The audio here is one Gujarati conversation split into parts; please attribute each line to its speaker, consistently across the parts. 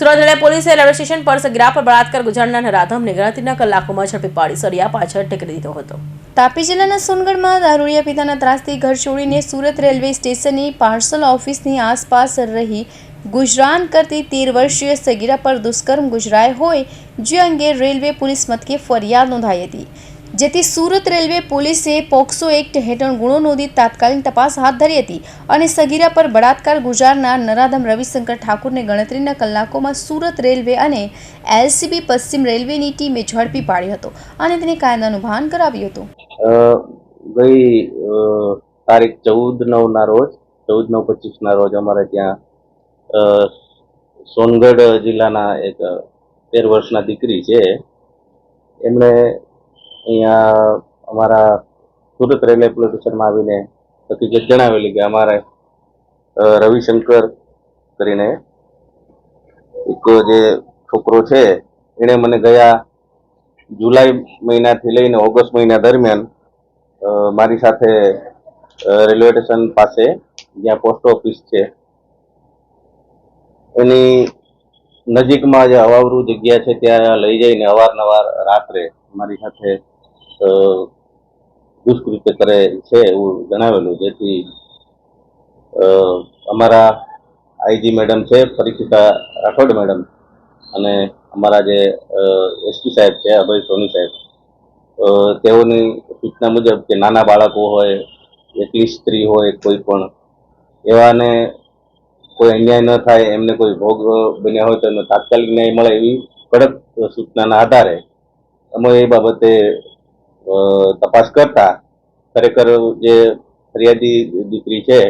Speaker 1: સુરત પોલીસે રેલવે સ્ટેશન પર સગીરા પર બળાત્કાર ગુજારનાર નરાધમને ગણતરીના કલાકોમાં ઝડપી પાડી સળિયા પાછળ ટેકરી દીધો હતો. તાપી જિલ્લાના સોનગઢમાં દારૂડિયા પિતાના ત્રાસથી ઘર છોડીને સુરત રેલવે સ્ટેશનની પાર્સલ ઓફિસની આસપાસ રહી ગુજરાન કરતી તેર વર્ષીય સગીરા પર દુષ્કર્મ ગુજરાય હોય, જે અંગે રેલવે પોલીસ મથકે ફરિયાદ નોંધાઈ હતી. જેથી સુરત રેલવે પોલીસે પોક્સો એક્ટ હેઠળ ગુનો નોંધી તાત્કાલિક તપાસ હાથ ધરી હતી અને સગીરા પર બળાત્કાર ગુજારનાર નરાધમ રવિશંકર ઠાકુરને ગણતરીના કલાકોમાં સુરત રેલવે અને એલસીબી પશ્ચિમ રેલવેની ટીમે ઝડપી પાડ્યો હતો અને તેને કાયદાનું ભાન કરાવ્યું હતું.
Speaker 2: ગઈ તારીખ ચૌદ નવના રોજ ચૌદ નવ પચીસના રોજ અમારે ત્યાં સોનગઢ જિલ્લાના એક તેર વર્ષના દીકરી છે. એમણે અહીંયા અમારા સુરત રેલવે પોલીસ સ્ટેશનમાં આવીને હકીકત જણાવેલી કે અમારે રવિશંકર કરીને એક જે છોકરો છે, એણે મને ગયા જુલાઈ મહિનાથી લઈને ઓગસ્ટ મહિના દરમિયાન મારી સાથે રેલવે સ્ટેશન પાસે જ્યાં પોસ્ટ ઓફિસ છે, એની નજીકમાં જે અવાવરું જગ્યા છે, ત્યાં લઈ જઈને અવારનવાર રાત્રે મારી સાથે દુષ્કૃત્ય કરે છે એવું જણાવેલું, જેથી અમારા આઈજી મેડમ છે, પરીક્ષિતા રાઠોડ મેડમ, અને અમારા જે એસપી સાહેબ છે, અભય સોની સાહેબ. તેઓની સૂચના મુજબ કે નાના બાળકો હોય એકલી સ્ત્રી હોય, કોઈ પણ, એવાને કોઈ અન્યાય ન થાય, એમને કોઈ ભોગ બન્યા હોય તો એમને તાત્કાલિક ન્યાય મળે એવી કડક સૂચનાના આધારે. અમે એ બાબતે તપાસ કરતા ખરેખર જે ફરિયાદી દીકરી છે,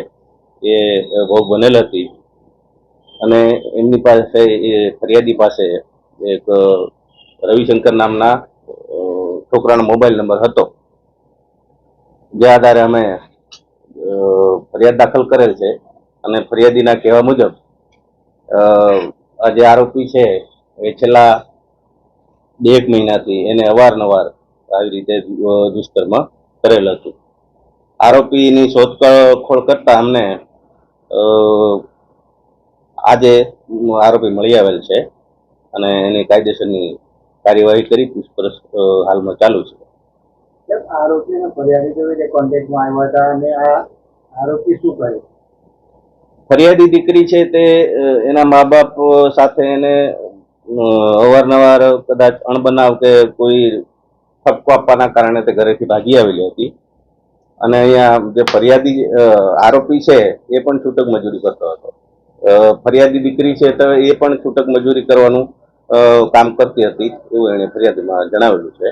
Speaker 2: એ ભોગ બનેલ હતી. અને એમની પાસે એ ફરિયાદી પાસે એક રવિશંકર નામના છોકરાનો મોબાઈલ નંબર હતો. જે આધારે અમે ફરિયાદ દાખલ કરેલ છે અને ફરિયાદીના કહેવા મુજબ જે આરોપી છે, એ છેલ્લા બે એક મહિનાથી એને અવારનવાર આવી રીતે દુષ્કર્મ કરેલ હતું. આરોપીની શોધખોળ કરતા અમને આજે આરોપી મળી આવેલ છે અને એની કાયદેસરની કાર્યવાહી કરી પૂછપરછ હાલમાં ચાલુ છે.
Speaker 3: આરોપી ફરિયાદી કેવી રીતે કોન્ટેક્ટમાં આવ્યા હતા અને આ આરોપી શું કરે?
Speaker 2: ફરિયાદી દીકરી છે તે એના મા બાપ સાથે એને અવારનવાર કદાચ અણબનાવ કે કોઈ ઠપકો આપવાના કારણે તે ઘરેથી ભાગી આવેલી હતી. અને અહીંયા જે ફરિયાદી આરોપી છે, એ પણ છૂટક મજૂરી કરતો હતો. ફરિયાદી દીકરી છે તો એ પણ છૂટક મજૂરી કરવાનું કામ કરતી હતી એવું એણે ફરિયાદીમાં જણાવેલું છે.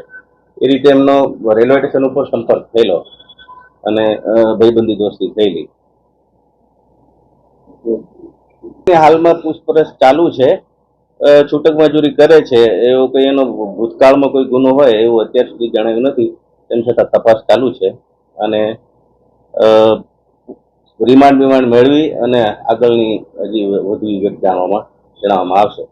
Speaker 2: એ રીતે એમનો રેલવે સ્ટેશન ઉપર સંપર્ક થયેલો અને ભાઈબંધી દોસ્તી થયેલી. હાલમાં પૂછપરછ ચાલુ છે. છૂટક મજૂરી કરે છે, એવો કોઈ એનો ભૂતકાળમાં કોઈ ગુનો હોય એવું અત્યાર સુધી જણાવ્યું નથી, તેમ છતાં તપાસ ચાલુ છે. અને રિમાન્ડ બિમાન્ડ મેળવી અને આગળની હજી વધુ વિગત જાણવામાં જણાવવામાં આવશે.